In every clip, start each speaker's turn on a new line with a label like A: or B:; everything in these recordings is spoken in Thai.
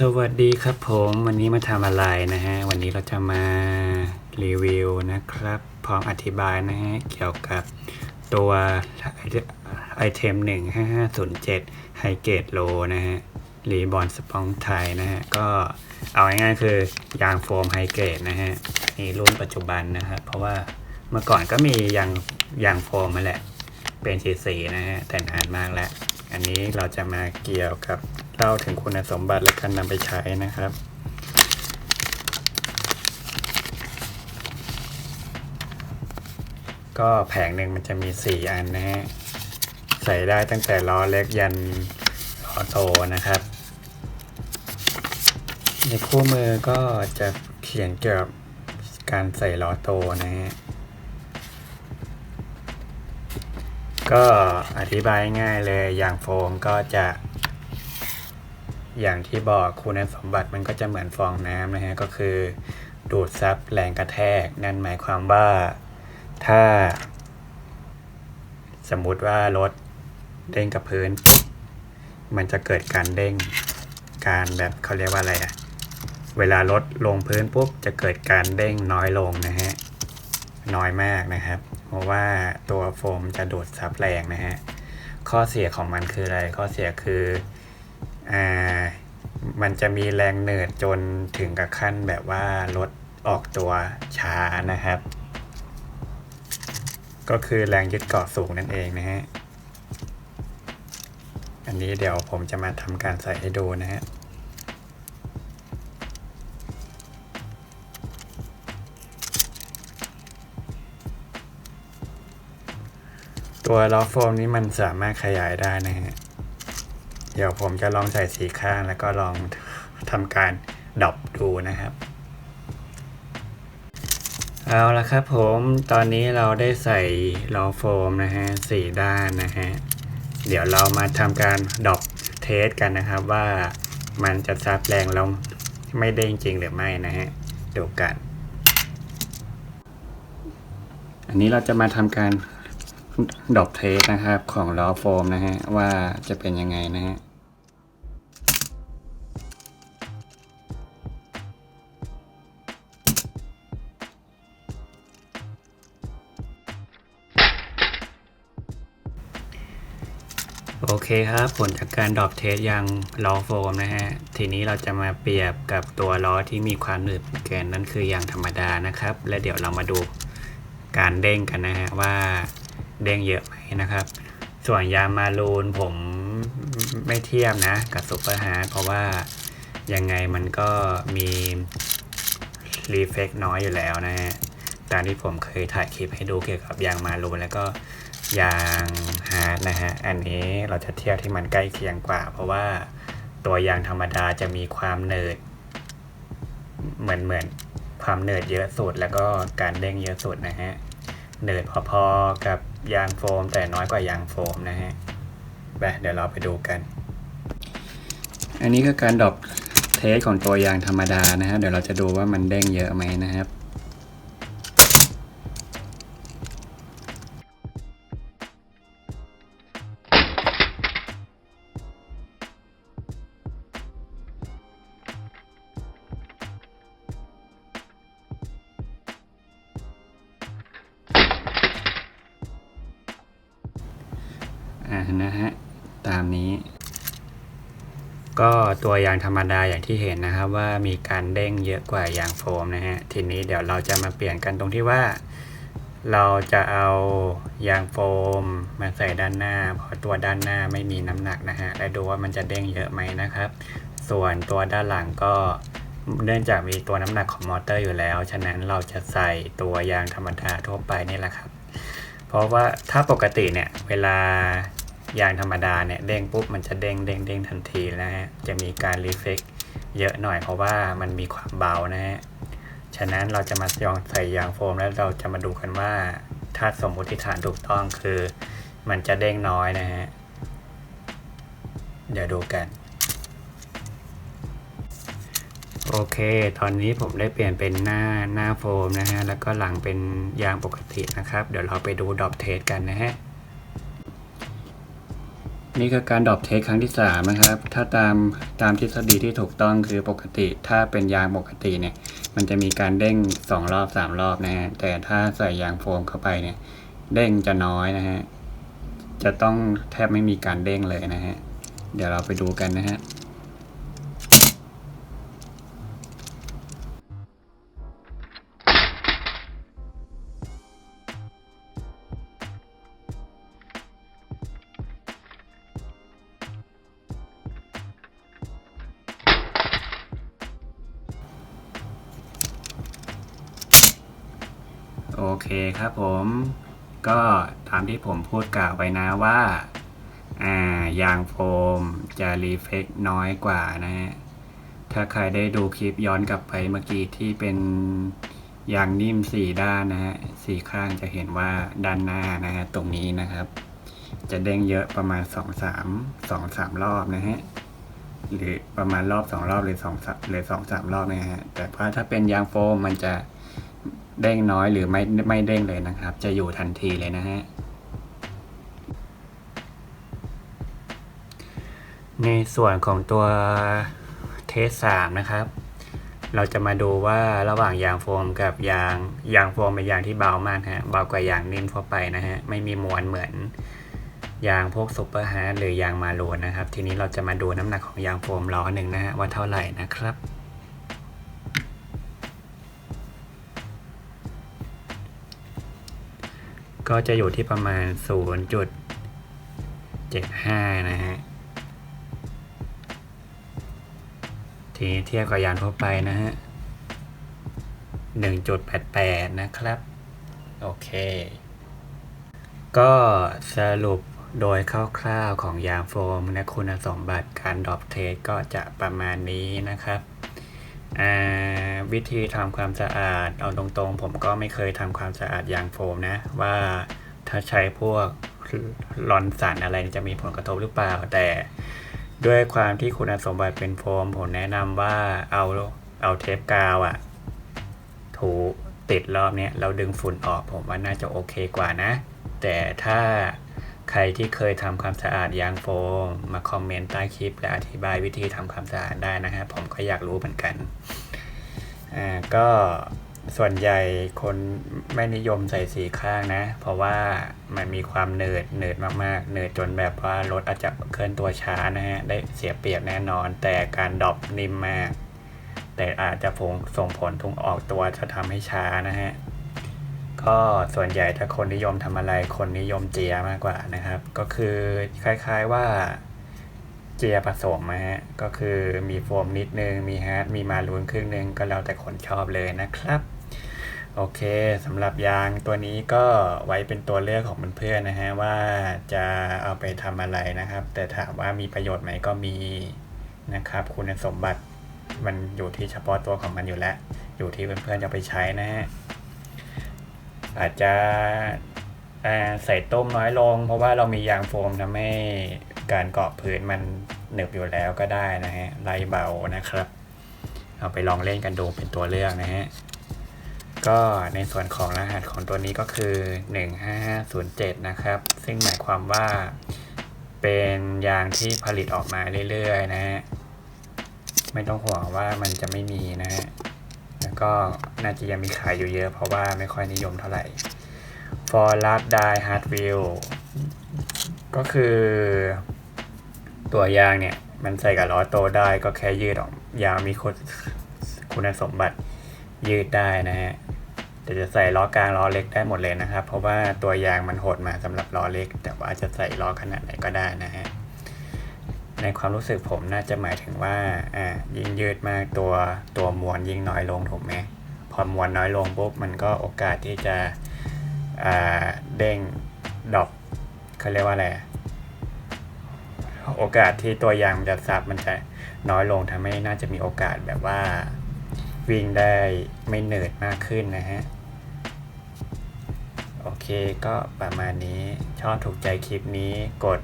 A: สวัสดีครับผมวันนี้มาทำอะไรนะฮะ วันนี้เราจะมารีวิวนะครับ พร้อมอธิบายนะฮะ เกี่ยวกับตัวไอเทม 15507 ไฮเกตโลนะฮะรีบอนสปองไทยนะฮะ ก็เอาง่ายๆคือยางโฟมไฮเกตนะฮะนี่รุ่นปัจจุบันนะครับ เพราะว่าเมื่อก่อนก็มียางยางโฟมมาแหละ เป็นสีสีๆนะฮะ แต่นานมากแล้ว อันนี้เราจะมาเกี่ยวกับ เล่าถึงคุณสมบัติและการนำไปใช้นะครับ ก็แผงหนึ่งมันจะมี 4 อันนะฮะ ใส่ได้ตั้งแต่ล้อเล็กยันล้อโตนะครับ ในคู่มือก็จะเขียนเกี่ยวกับการใส่ล้อโตนะฮะก็อธิบายง่ายเลยอย่างโฟมก็จะ อย่างที่บอกคุณสมบัติมันก็จะเหมือนฟองน้ำนะฮะก็คือ ดูดซับแรงกระแทก นั่นหมายความว่าถ้า สมมุติว่ารถเด้งกับพื้น มันจะเกิดการเด้งการแบบเขาเรียกว่าอะไรอะเวลารถลงพื้นปุ๊บจะเกิดการเด้งน้อยลงนะฮะน้อยมากนะครับ เพราะว่าตัวโฟมจะดูดซับแรงนะฮะข้อเสียของมันคืออะไรข้อเสียคือ อ่ามันจะมีแรงเหนืดจนถึงกับขั้นแบบว่ารถออกตัวช้านะครับ ก็คือแรงยึดเกาะสูงนั่นเองนะฮะ อันนี้เดี๋ยวผมจะมาทำการใส่ให้ดูนะฮะตัวล้อโฟมนี้มันสามารถขยายได้นะฮะ เดี๋ยวผมจะลองใส่สีข้างแล้วก็ลองทำการดรอปดูนะครับ เอาละครับผมตอนนี้เราได้ใส่ล้อโฟมนะฮะสี่ด้านนะฮะ เดี๋ยวเรามาทำการดรอปเทสกันนะครับว่ามันจะซับแรงแล้วไม่เด้งจริงหรือไม่นะฮะดูกัน อันนี้เราจะมาทำการดอปเทสนะครับของล้อโฟมนะฮะว่าจะเป็นยังไงนะฮะ โอเคครับ ผลจากการดรอปเทสยางล้อโฟมนะฮะ ทีนี้เราจะมาเปรียบกับตัวล้อที่มีความหนืดแกนนั่นคือยางธรรมดานะครับ และเดี๋ยวเรามาดูการเด้งกันนะฮะ ว่าเด้งเยอะไหมนะครับ ส่วนยางมารูนผมไม่เทียบนะ กับซุปเปอร์ฮาร์ดเพราะว่ายังไงมันก็มีรีเฟกน้อยอยู่แล้วนะฮะตามที่ผมเคยถ่ายคลิปให้ดูเกี่ยวกับยางมารูนแล้วก็ยางาร์ดนะฮะ อันนี้เราจะเทียบที่มันใกล้เคียงกว่า เพราะว่าตัวยางธรรมดาจะมีความเนิดเหมือนเหมือนความเนิดเยอะสุดแล้วก็การเด้งเยอะสุดนะฮะ เนิดพอๆกับยางโฟม แต่น้อยกว่ายางโฟมนะฮะไปเดี๋ยวเราไปดูกัน อันนี้ก็การดรอปเทสของตัวยางธรรมดานะฮะ เดี๋ยวเราจะดูว่ามันเด้งเยอะไหมนะครับ นะฮะ ตามนี้ ก็ตัวยางธรรมดาอย่างที่เห็นนะครับว่ามีการเด้งเยอะกว่ายางโฟมนะฮะ ทีนี้เดี๋ยวเราจะมาเปลี่ยนกันตรงที่ว่า เราจะเอายางโฟมมาใส่ด้านหน้า เพราะตัวด้านหน้าไม่มีน้ำหนักนะฮะ และดูว่ามันจะเด้งเยอะไหมนะครับ ส่วนตัวด้านหลังก็เนื่องจากมีตัวน้ำหนักของมอเตอร์อยู่แล้ว ฉะนั้นเราจะใส่ตัวยางธรรมดาทั่วไปนี่แหละครับ เพราะว่าถ้าปกติเนี่ย เวลา ยางธรรมดาเนี่ยเด้งปุ๊บมันจะเด้งเด้งเด้งทันทีนะฮะ จะมีการรีเฟกเยอะหน่อยเพราะว่ามันมีความเบานะฮะ ฉะนั้นเราจะมาลองใส่ยางโฟมแล้วเราจะมาดูกันว่าถ้าสมมติฐานถูกต้องคือ มันจะเด้งน้อยนะฮะ เดี๋ยวดูกัน โอเค ตอนนี้ผมได้เปลี่ยนเป็นหน้าหน้าโฟมนะฮะ แล้วก็หลังเป็นยางปกตินะครับ เดี๋ยวเราไปดูดรอปเทสกันนะฮะ นี่คือการดรอปเทสครั้งที่สามนะครับ ถ้าตามตามทฤษฎีที่ถูกต้องคือปกติ ถ้าเป็นยางปกติเนี่ย มันจะมีการเด้งสองรอบสามรอบนะฮะ แต่ถ้าใส่ยางโฟมเข้าไปเนี่ย เด้งจะน้อยนะฮะ จะต้องแทบไม่มีการเด้งเลยนะฮะ เดี๋ยวเราไปดูกันนะฮะ เคครับผม ก็ตามที่ผมพูดกล่าวไปนะว่า อ่ายางโฟมจะรีเฟกน้อยกว่านะฮะ ถ้าใครได้ดูคลิปย้อนกลับไปเมื่อกี้ที่เป็นยางนิ่มสี่ด้านนะฮะสี่ข้างจะเห็นว่าด้านหน้านะฮะตรงนี้นะครับ จะเด้งเยอะประมาณสองสามสองสามรอบนะฮะหรือประมาณรอบสองรอบหรือสองสามหรือสองสามรอบนะฮะแต่ว่าถ้าเป็นยางโฟมมันจะ เด้งน้อยหรือไม่ไม่เด้งเลยนะครับ จะอยู่ทันทีเลยนะฮะในส่วนของตัวเทสสามนะครับ เราจะมาดูว่าระหว่างยางโฟมกับยางยางโฟมเป็นยางที่เบามากฮะเบากว่ายางนิ่มทั่วไปนะฮะไม่มีมวลเหมือนยางพวกซุปเปอร์ฮาร์ดหรือยางมาโลนนะครับ ทีนี้เราจะมาดูน้ำหนักของยางโฟมล้อหนึ่งนะฮะว่าเท่าไหร่นะครับ ก็จะอยู่ที่ประมาณ 0.75 นะฮะ ทีนี้เทียบกับยางทั่วไปนะฮะ 1.88 นะครับ โอเค ก็สรุปโดยคร่าวๆของยางโฟมและคุณสมบัติการดรอปเทสก็จะประมาณนี้นะครับ วิธีทำความสะอาด เอาตรงๆ ผมก็ไม่เคยทำความสะอาดยางโฟมนะ ว่าถ้าใช้พวกลอนสันอะไรจะมีผลกระทบหรือเปล่า แต่ด้วยความที่คุณสมบัติเป็นโฟม ผมแนะนำว่าเอาเอาเทปกาวอะถูติดรอบเนี้ยเราดึงฝุ่นออกผมว่าน่าจะโอเคกว่านะ แต่ถ้า ใครที่เคยทำความสะอาดยางโฟมมาคอมเมนต์ใต้คลิป และอธิบายวิธีทำความสะอาดได้นะฮะผมก็อยากรู้เหมือนกันอ่าก็ส่วนใหญ่คนไม่นิยมใส่สีข้างนะ เพราะว่ามันมีความเนิดเนิดมากๆ เนิดจนแบบว่ารถอาจจะเคลื่อนตัวช้านะฮะ ได้เสียเปรียบแน่นอน แต่การดรอปนิ่มมาก แต่อาจจะผงส่งผลทุงออกตัวจะทำให้ช้านะฮะ ก็ส่วนใหญ่ถ้าคนนิยมทำอะไรคนนิยมเจียมากกว่านะครับ ก็คือคล้ายๆว่าเจียผสมนะฮะก็คือมีโฟมนิดนึง มีฮาร์ดมีมารูนครึ่งนึง ก็แล้วแต่คนชอบเลยนะครับ โอเคสำหรับยางตัวนี้ก็ไว้เป็นตัวเลือกของเพื่อนๆนะฮะว่าจะเอาไปทำอะไรนะครับ แต่ถามว่ามีประโยชน์ไหมก็มีนะครับ คุณสมบัติมันอยู่ที่เฉพาะตัวของมันอยู่แล้ว อยู่ที่เพื่อนๆจะไปใช้นะฮะ อาจจะใส่ต้มน้อยลง เพราะว่าเรามียางโฟมทำให้การเกาะพื้นมันหนึบอยู่แล้วก็ได้นะฮะไล่เบานะครับ เอาไปลองเล่นกันดูเป็นตัวเลือกนะฮะก็ในส่วนของรหัสของตัวนี้ก็คือ 15507 นะครับ ซึ่งหมายความว่าเป็นยางที่ผลิตออกมาเรื่อยๆ นะฮะไม่ต้องห่วงว่ามันจะไม่มีนะฮะ แล้วก็น่าจะยังมีขายอยู่เยอะ เพราะว่าไม่ค่อยนิยมเท่าไหร่ For Last Die Hard Wheel ก็คือ ตัวยางเนี่ย มันใส่กับล้อโตได้ก็แค่ยืดออก ยางมีคุณคุณสมบัติยืดได้นะฮะแต่จะใส่ล้อกลางล้อเล็กได้หมดเลยนะครับ เพราะว่าตัวยางมันโหดมาสำหรับล้อเล็ก แต่ว่าจะใส่ล้อขนาดไหนก็ได้นะฮะ ในความรู้สึกผมน่าจะหมายถึงว่าอ่ายิ่งยืดมากตัวตัวมวลยิ่งน้อยลงถูกไหมพอมวลน้อยลงปุ๊บมันก็โอกาสที่จะอ่าเด้งดอปเขาเรียกว่าอะไรโอกาสที่ตัวยางมันจะซับมันจะน้อยลงทำให้น่าจะมีโอกาสแบบว่าวิ่งได้ไม่เหนื่อยมากขึ้นนะฮะ โอเคก็ประมาณนี้ชอบถูกใจคลิปนี้กด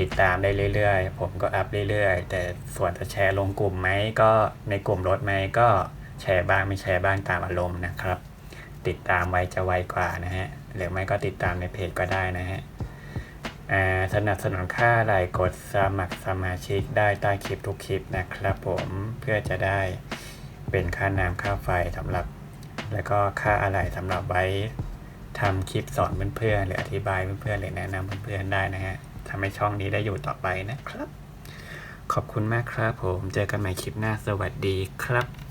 A: ติดตามได้เรื่อยๆ ผมก็อัพเรื่อยๆ แต่ส่วนจะแชร์ลงกลุ่มไหมก็ในกลุ่มรถไหมก็แชร์บ้างไม่แชร์บ้างตามอารมณ์นะครับ ติดตามไว้จะไวกว่านะฮะหรือไม่ก็ติดตามในเพจก็ได้นะฮะสนับสนุนค่าอะไรกดสมัครสมาชิกได้ใต้คลิปทุกคลิปนะครับผมเพื่อจะได้เป็นค่าน้ำค่าไฟสำหรับ แล้วก็ค่าอะไรสำหรับไว้ทำคลิปสอนเพื่อนๆหรืออธิบายเพื่อนๆหรือแนะนำเพื่อนๆได้นะฮะำให้ช่องนี้ได้อยู่ต่อไปนะครับ ขอบคุณมากครับผม เจอกันใหม่คลิปหน้าสวัสดีครับ